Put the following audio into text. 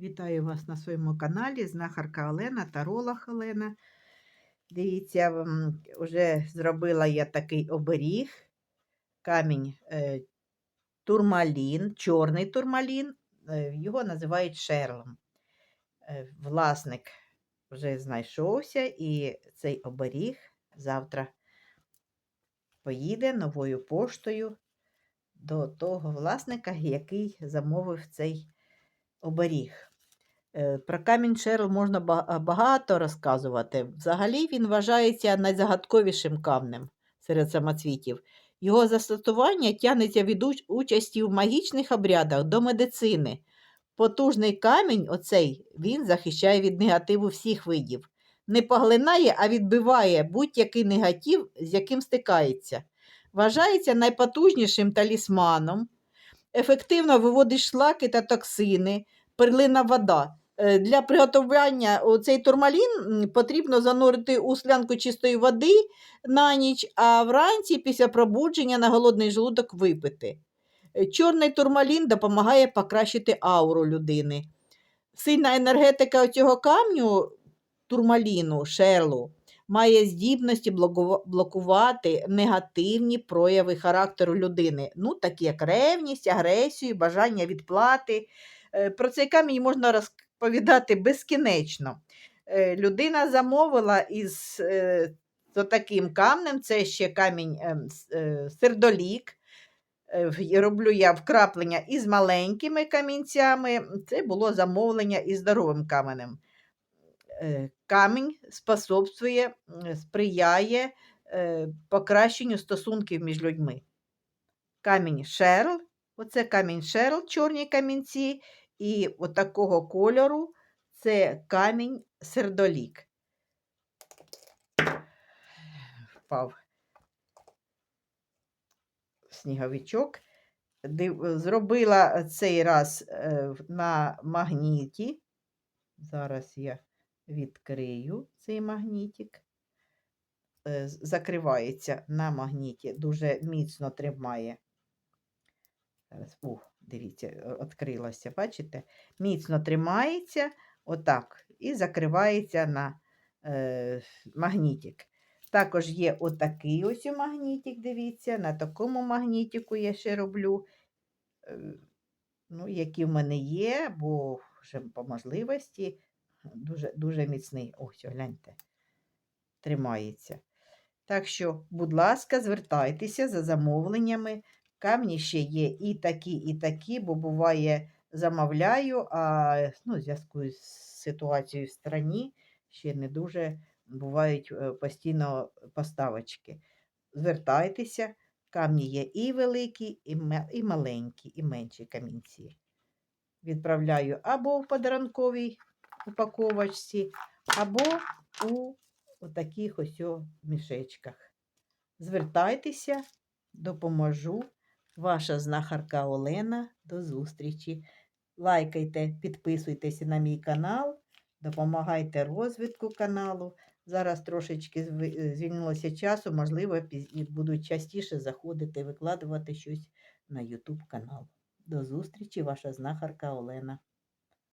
Вітаю вас на своєму каналі. Знахарка Олена, таролог Олена. Дивіться, вже зробила я такий оберіг. Камінь е, турмалін, чорний турмалін. е, Його називають шерлом. Е, Власник вже знайшовся, і цей оберіг завтра поїде новою поштою до того власника, який замовив цей оберіг. Е, Про камінь Шерл можна багато розказувати. Взагалі він вважається найзагадковішим камнем серед самоцвітів. Його застосування тягнеться від участі в магічних обрядах до медицини. Потужний камінь, оцей, він захищає від негативу всіх видів. Не поглинає, а відбиває будь-який негатив, з яким стикається. Вважається найпотужнішим талісманом, ефективно виводить шлаки та токсини, перлина вода. Е, Для приготування цей турмалін потрібно занурити у склянку чистої води на ніч, а вранці після пробудження на голодний желудок випити. Е, Чорний турмалін допомагає покращити ауру людини. Сильна енергетика цього камню, турмаліну, шерлу, має здібності блокувати негативні прояви характеру людини, ну, такі як ревність, агресію, бажання відплати. Е, Про цей камінь можна розповідати безкінечно. Е, Людина замовила із е, таким камнем, це ще камінь ем, е, сердолік. Роблю я вкраплення із маленькими камінцями. Це було замовлення із здоровим каменем. Камінь способствує, сприяє покращенню стосунків між людьми. Камінь шерл, оце камінь шерл, чорні камінці, і от такого кольору це камінь сердолік. Впав сніговичок. Зробила цей раз е, на магніті. Зараз я відкрию цей магнітик. Е, Закривається на магніті, дуже міцно тримає. Зараз, о, дивіться, е, відкрилося, бачите? Міцно тримається, отак, і закривається на е, магнітик. Також є отакий ось магнітик, дивіться, на такому магнітику я ще роблю. Е, ну, які в мене є, бо вже по можливості дуже, дуже міцний. Ось, гляньте, тримається. Так що, будь ласка, звертайтеся за замовленнями. Камні ще є і такі, і такі, бо буває, замовляю, а ну, в зв'язку з ситуацією в страні ще не дуже бувають е, постійно поставочки. Звертайтеся, камні є і великі, і, маленькі, і менші камінці. Відправляю або в подарунковій упаковочці, або у таких ось мішечках. Звертайтеся, допоможу. Ваша знахарка Олена. До зустрічі. Лайкайте, підписуйтесь на мій канал, допомагайте розвитку каналу. Зараз трошечки звільнилося часу, можливо, будуть буду частіше заходити, викладувати щось на YouTube канал. До зустрічі, ваша знахарка Олена.